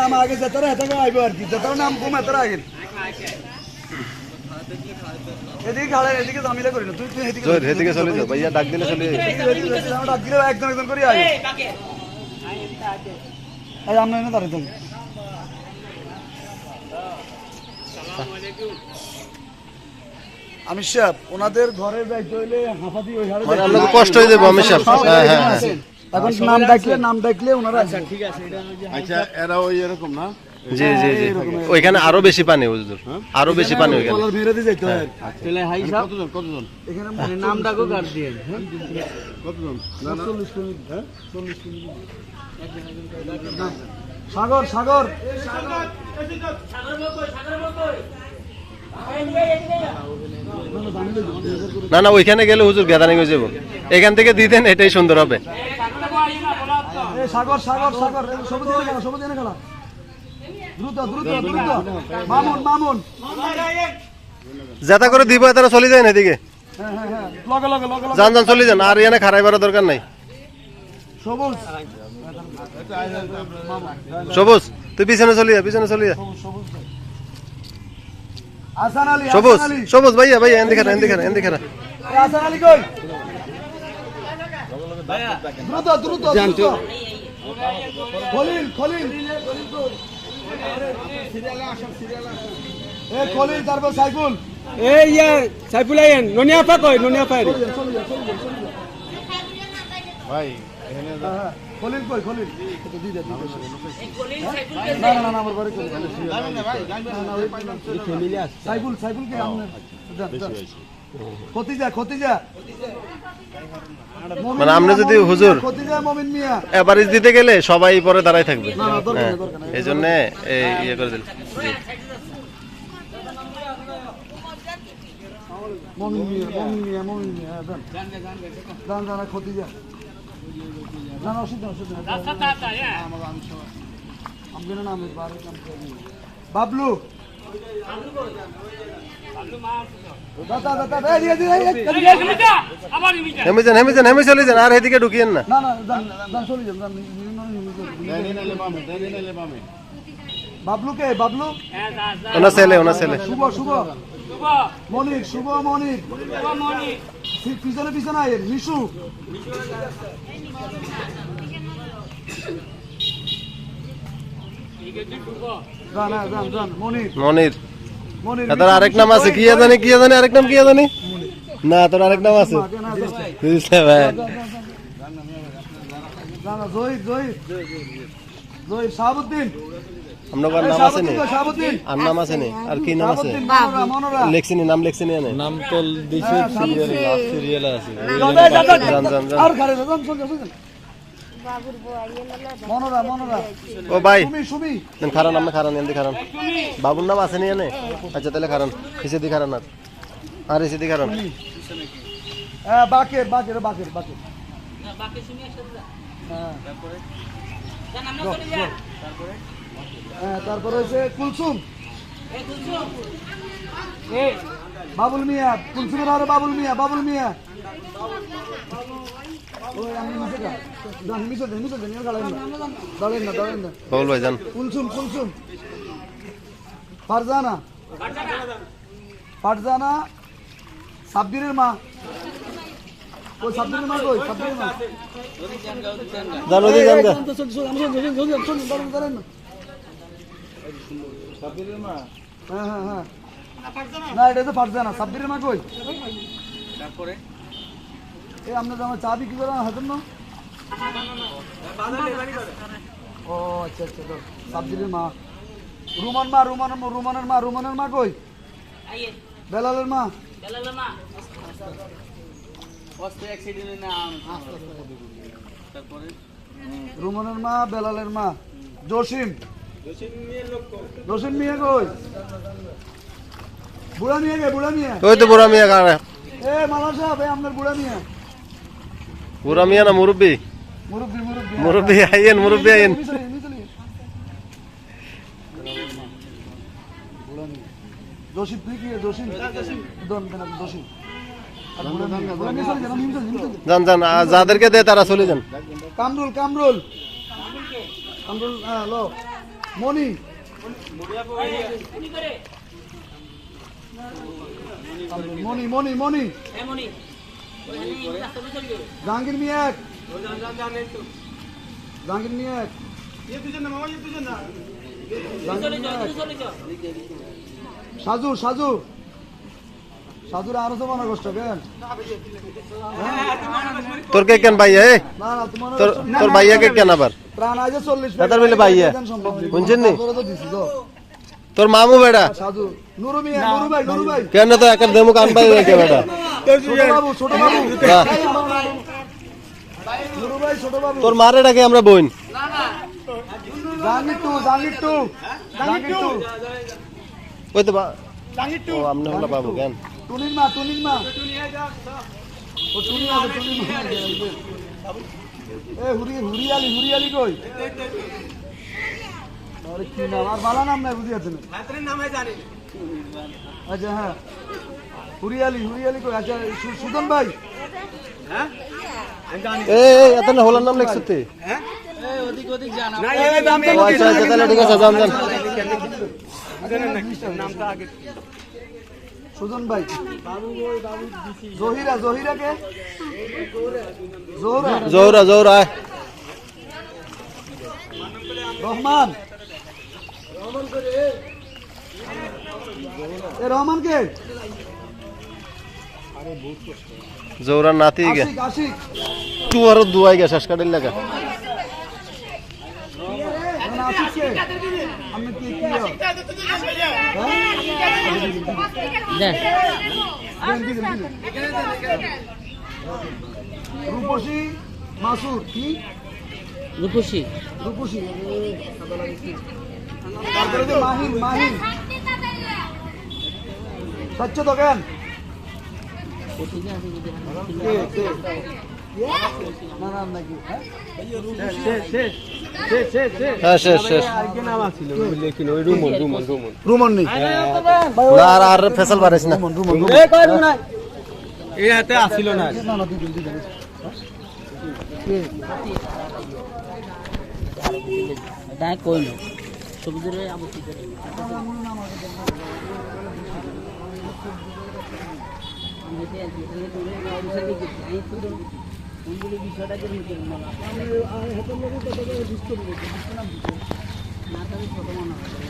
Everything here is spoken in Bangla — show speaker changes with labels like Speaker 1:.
Speaker 1: নাম আগে যেতারা আইব আর কি। যেতার নাম কম হেতারা আগে। এদিকে খাড়া এদিকে জামিলা করি না তুই তুই এদিকে
Speaker 2: জোর এদিকে চলে যাও ভাইয়া ডাক দিলে চলে যাও
Speaker 1: এদিকে এদিকে এদিকে আমরা ডাক দিলে একজন একজন করে আগে। এই আমরা এনে দাঁড়িয়ে থাকি। আমি সাহেব ওনাদের ঘরে যাইতে হইলে হাফাতি ওই হারে
Speaker 2: মানে কষ্ট হয়ে যাবে আমি সাহেব। হ্যাঁ হ্যাঁ হ্যাঁ।
Speaker 1: এখন নাম ডাকলে নাম ডাকলে ওনারা আসেন।
Speaker 3: আচ্ছা এরা ওই এরকম না?
Speaker 2: জি জি জি। ওইখানে আরও বেশি পানি হুজুর। আরও বেশি পানি ওইখানে।
Speaker 1: দিয়ে যাইতে
Speaker 4: তাহলে হাই সাহেব
Speaker 3: কতজন কতজন?
Speaker 1: এখানে
Speaker 4: মানে নামটাকেও কাট দিয়ে
Speaker 3: কতজন? না না।
Speaker 1: চল্লিশ মিনিট হ্যাঁ? চল্লিশ মিনিট। সাগর সাগর।
Speaker 2: না না ওইখানে গেলে হুজুর গেদানি হয়ে যাব। এখান থেকে দিতেন এটাই সুন্দর হবে।
Speaker 1: সাগর সাগর সাগর সবুজ এনে খেলা সবুজ এনে খেলা। দ্রুত দ্রুত দ্রুত। মামুন মামুন।
Speaker 2: যাতা করে দিব তারা চলে যায় না এদিকে।
Speaker 1: হ্যাঁ হ্যাঁ হ্যাঁ। লগে লগে লগে লগে।
Speaker 2: যান যান চলে যান। আর এখানে খারাইবার দরকার নাই।
Speaker 1: সবুজ।
Speaker 2: সবুজ তুই পিছনে চলে যা পিছনে চলে যা।
Speaker 1: সবুজ আসান আলী
Speaker 2: সবুজ সবুজ ভাইয়া ভাইয়া এন্দি খারা এন্দি খারা এন্দি খারা
Speaker 1: আসান আলী কই? দ্রুত দ্রুত দ্রুত। খলিল খলিল। এ খলিল তারপর সাইফুল।
Speaker 4: এই ইয়া সাইফুল আইন ননিয়া পা কই ননিয়া পা
Speaker 3: ভাই এখানে
Speaker 1: হ্যাঁ, হ্যাঁ। খলিল কই খলিল? দিয়ে দে, দে। না না না আমার ঘরে খলিল। না, না, ওই
Speaker 4: ফ্যামিলি আছে।
Speaker 1: সাইফুল সাইফুল কে যান। ক্ষতি যা ক্ষতি যা
Speaker 2: মানে আপনি যদি হুজুর- এভারেজ দিতে গেলে সবাই পরে দাঁড়াই থাকবে। হ্যাঁ। এই জন্য ইয়ে করে দিল।
Speaker 1: বাবলু!
Speaker 2: আর এদিকে ঢুকিয়েন না।
Speaker 3: বামে
Speaker 1: বাবলু।
Speaker 2: ওনার ছেলে ওনার ছেলে।
Speaker 1: শুভ শুভ। মনিক শুভ মনিক। পিছনে পিছনে আয়ের মিশু যান হ্যাঁ, যান যান মনির।
Speaker 2: মনির। তার আরেক নাম আছে কি জানি কি জানি আরেক নাম কি জানি না তোর আরেক নাম আছে। বুঝলে ভাই। আপনার নাম আছে নি আর নাম আছে নি আর কি নাম আছে? লেখছি নি নাম লেখছি নি
Speaker 5: নাম তো দিছে
Speaker 1: হ্যাঁ,
Speaker 5: সিরিয়াল সিরিয়াল আছে।
Speaker 1: আর খারে
Speaker 2: ও ভাই। খারান আপনি খারান এমনি খারান। বাবুর নাম আছে নি এনে? আচ্ছা তাহলে খারান। এসে দি খারান আর। আর এসে দি খারান
Speaker 1: হ্যাঁ বাকের বাকের বাকের বাকের হ্যাঁ। হ্যাঁ তারপরে হচ্ছে কুলসুম। বাবুল মিয়া কুলসুমের আরও বাবুল মিয়া বাবুল মিয়া।
Speaker 2: বাবুল ভাই যান।
Speaker 1: কুলসুম কুলসুম। ফারজানা। ফারজানা সাব্বিরের মা। সাব্বিরের মা কই? সাব্বিরের মা।
Speaker 2: যান ওদিকে যান গা।
Speaker 1: চল, চল, চল, আমরা চল, চল, চল, চল, দাঁড়ান, দাঁড়ান না। হ্যাঁ, হ্যাঁ, হ্যাঁ। না এটা তো ফারজানা সাব্বিরের মা কই? এই আপনার আমার চা বিক্রি করেন হাতের না। ও আচ্ছা আচ্ছা তো সাব্বিরের মা। রুমান মা রুমান রুমানের মা রুমানের মা কই? বেলালের মা। রুমানের মা বেলালের মা। জসিম। জসিম মিয়া কই? বুড়া মিয়া কে বুড়া মিয়া?
Speaker 2: ওই তো বুড়া মিয়া কার
Speaker 1: এ মালা সাহেব আপনার বুড়া মিয়া।
Speaker 2: বুড়া মিয়া না মুরব্বি
Speaker 1: মুরব্বি মুরব্বী
Speaker 2: আইয়েন আইয়েন
Speaker 1: যান, যান,
Speaker 2: যাদেরকে দেয় তারা চলে যান
Speaker 1: কামরুল কামরুল কামরুল হ্যাঁ লো মনি মনি মনি মনি জাহাঙ্গীর মিয়াক জাহাঙ্গীর মিয়াক। সাজু সাজু। সাজুর আরও তো মনে কষ্ট কেন?
Speaker 2: তোর কে কেন ভাইয়া এ? তোর তোর ভাইয়াকে কেন আবার?
Speaker 1: প্রাণ আছে চল্লিশ
Speaker 2: দাদার মিলে ভাইয়া। শুনছেন নি? তোর মামু বেড়া।
Speaker 1: সাজু। নুরু মিয়া নুরু ভাই নুরু ভাই।
Speaker 2: কেন তো একার দেমু কান পাই কে বেটা? তোর মারে ডাকে আমরা বোন। ওই তো বা- ও আমনে কেন
Speaker 1: টুনির মা টুনির মা। ও টুনি আছে টুনির মা এ হুরি হুরিয়ালি কই? আরে কি নাম? আর বালা নাম নাই বুঝি আছে আচ্ছা হ্যাঁ। হুরিয়ালি হুরিয়ালি কই? আচ্ছা সু- সুজন ভাই?
Speaker 2: এ এ, এত না হলার নাম লিখছ তুই ও আচ্ছা আচ্ছা তাহলে ঠিক আছে যান যান।
Speaker 1: সুজন ভাই। জহিরা জহিরা কে? জোহরা।
Speaker 2: জোরা জোরা
Speaker 1: রহমান। রহমান কে
Speaker 2: জোরা নাতি গে
Speaker 1: আশিক আশিক
Speaker 2: তুই আর দুয়াই গে শেষ কাটিল লাগা
Speaker 1: না, আশিক কে আমি কি কি হ্যাঁ? দেন, দিলেন, দিলেন। রূপসী মাসুর কি
Speaker 6: রূপসী
Speaker 1: রূপসী তারপরে যে মাহিন মাহিন স্বচ্ছ দোকান কে কে? না নাম নাকি
Speaker 2: শেষ। শেষ
Speaker 4: নাম আছিল? লেকিন ওই রুমন রুমন রুমন
Speaker 1: রুমন নেই
Speaker 2: আর ফেসাল পারিস না।
Speaker 4: এই হাতে আসিল
Speaker 1: না। না দিবেন দিবেন
Speaker 6: তাই কইল সবুজের আবশ্যক বিষয়টা ছোট মনে হয়